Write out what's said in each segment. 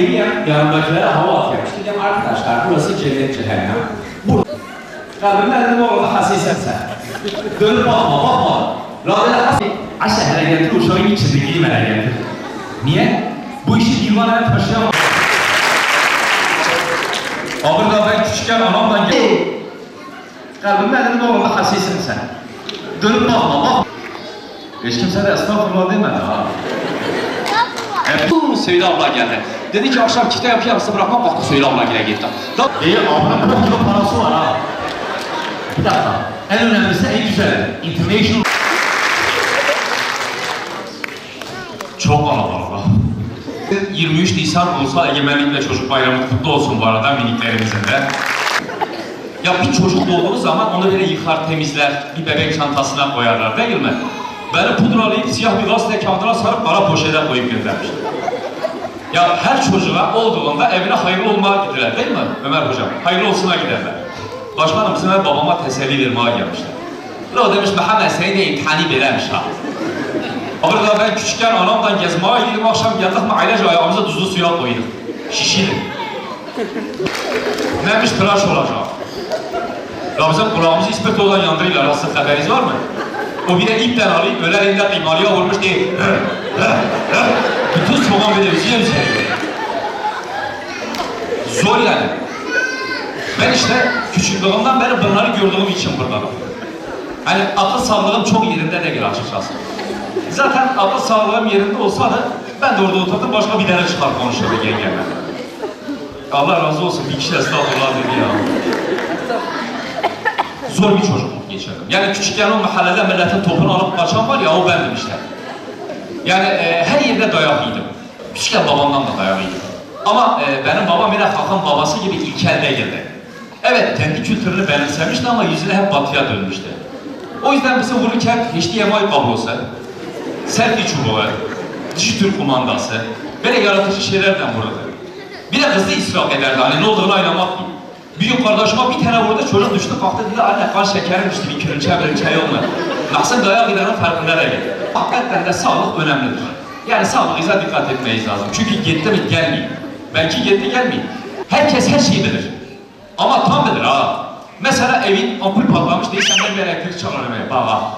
geliyem yanımdakilere hava atıyorum. İşte dedim arkadaşlar burası cennet cehennem. Burada. Kalbimden dedim orada hasisen sen. Dönüp bakma bakma. Radyoda has... Aşağı hele getir uşağın içinde hele getir. Niye? Bu işi divanaya taşıyamam. Ağırda ben küçükken anamla gel. Kalbimden dedim orada hasisen sen. Dönüp bakma bak. Hiç kimse de estağfurullah demedi ha. Evet. Söyle abla geldi. Dedi ki akşam kitap yapı yapsa bırakmam baktı Söyle abla gele gitti. Da İyi ablanın 40 kilo parası var ha. Bir dakika. En önemlisi en güzel. International. Çok kalabalık. 23 Nisan olsa Egemenlik ve Çocuk Bayramı kutlu olsun bu arada miniklerimizin de. Ya bir çocuk doğduğu zaman onu böyle yıkar, temizler, bir bebek çantasına koyarlar değil mi? Beni pudralayıp siyah bir gazete kağıdına sarıp kara poşete koyup göndermişler. Ya her çocuğa olduğunda evine hayırlı olmaya gidiler değil mi Ömer Hocam? Hayırlı olsuna giderler. Başkanım bizim ev babama teselli vermeye gelmişler. O demiş Muhammed seni de imtihanı veremiş ha. Orada ben küçükken anamdan gezmeye gidip akşam geldik mi ailece ayağımıza tuzlu suya koyduk. Şişiydi. Neymiş tıraş olacak. Ya bizim kulağımızı ispet olan yandırıyla aslında haberiniz var mı? O bir de ipten alayım, öyle elinden imalıya vurmuş diye bütün soğan ve devisi yemseliyor. Zor yani. Ben işte küçüklüğümden beri bunları gördüğüm için buradayım. Hani akıl sağlığım çok yerinde değil açıkçası. Zaten akıl sağlığım yerinde olsa da ben de orada oturdum başka bir tane çıkar konuşurdu yengemle. Allah razı olsun bir kişi estağfurullah dedi ya. Zor bir çocukluk geçirdim. Yani küçükken o mahallede milletin topunu alıp kaçan var ya o bendim işte. Yani e, her yerde dayak yedim. Küçükken babamdan da dayak yedim. Ama e, benim babam yine Hakan babası gibi ilkel değildi. Evet kendi kültürünü benimsemişti ama yüzüne hep batıya dönmüştü. O yüzden bize vururken HDMI kablosu, selfie çubuğu, dijitür kumandası, böyle yaratıcı şeylerden vururdu. Bir de hızlı israf ederdi hani ne olduğunu aynamak gibi. Büyük kardeşime bir tane vurdu çocuk düştü kalktı dedi anne kan şekerim düştü bir kürünçe bir çay olmadı. Nasıl dayak gidenin farkında değil. Hakikaten de sağlık önemlidir. Yani sağlığınıza dikkat etmeyiz lazım. Çünkü gitti mi gelmiyor. Belki gitti gelmiyor. Herkes her şeyi bilir. Ama tam bilir ha. Mesela evin ampul patlamış değil senden bir elektrik çalar eve. Baba.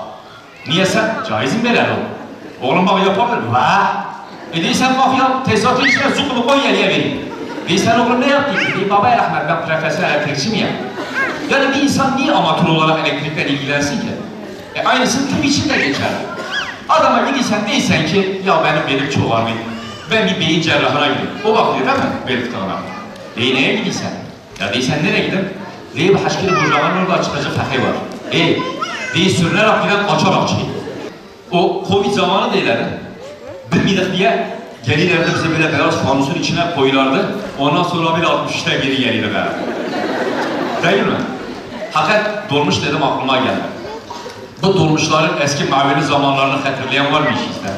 Niye sen? Caizim verer o. Oğlum baba yapabilir. Vah. E değilsen kalk ya. Tesisatın içine zukumu koy yeliye vereyim. Değilsen oğlum ne yaptın? Dedi baba rahmet ben profesyonel elektrikçi miyim? Yani bir insan niye amatör olarak elektrikten ilgilensin ki? E aynısı tıp için de geçer. Adama gidiyorsan değilsen ki ya benim belim çok ağrıyor. Ben bir beyin cerrahına gidiyorum. O bakıyor değil mi? Bel fıtığına. Değil neye gidiyorsan? Ya değilsen nereye gidin? Değil bir haşkili bucaların orada çıkacak takı var. E, değil sürünerek giden kaçarak çıkıyor. O Covid zamanı değil yani. Bilmedik diye gelirlerdi bize böyle beyaz fanusun içine koyulardı. Ondan sonra bir 63'te geri gelirdi be. Değil mi? Hakikat dolmuş dedim aklıma geldi. Bu dolmuşların eski mavili zamanlarını hatırlayan var mı işinizde?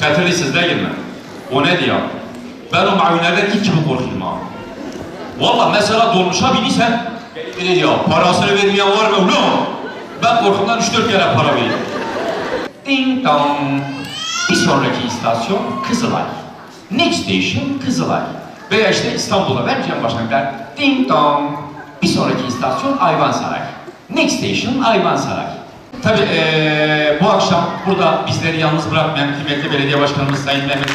Hatırlıyorsunuz değil mi? O ne diyor? Ben o mavilerden ilk gibi korkuyorum ha. Valla mesela dolmuşa biniysen, ne diyor, parasını vermeyen var mı? No! Ben korkumdan 3-4 kere para veriyorum. Ding dong. Sonraki istasyon Kızılay. Next station Kızılay. Veya işte İstanbul'a vereceğim başlangıçlar. Ding dong. Bir sonraki istasyon Ayvansaray. Next station Ayvansaray. Tabii eee, bu akşam burada bizleri yalnız bırakmayan kıymetli belediye başkanımız Sayın Mehmet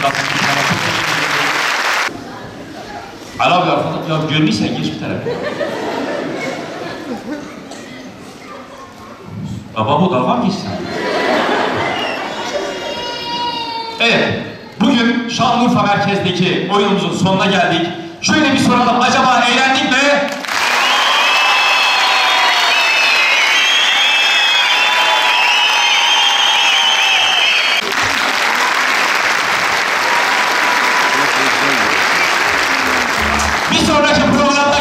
Ali abi arkada ya görmüşsen geç bir tarafa. Baba bu dalga mı geçsin? Evet, bugün Şanlıurfa merkezdeki oyunumuzun sonuna geldik. Şöyle bir soralım, acaba eğlendik mi?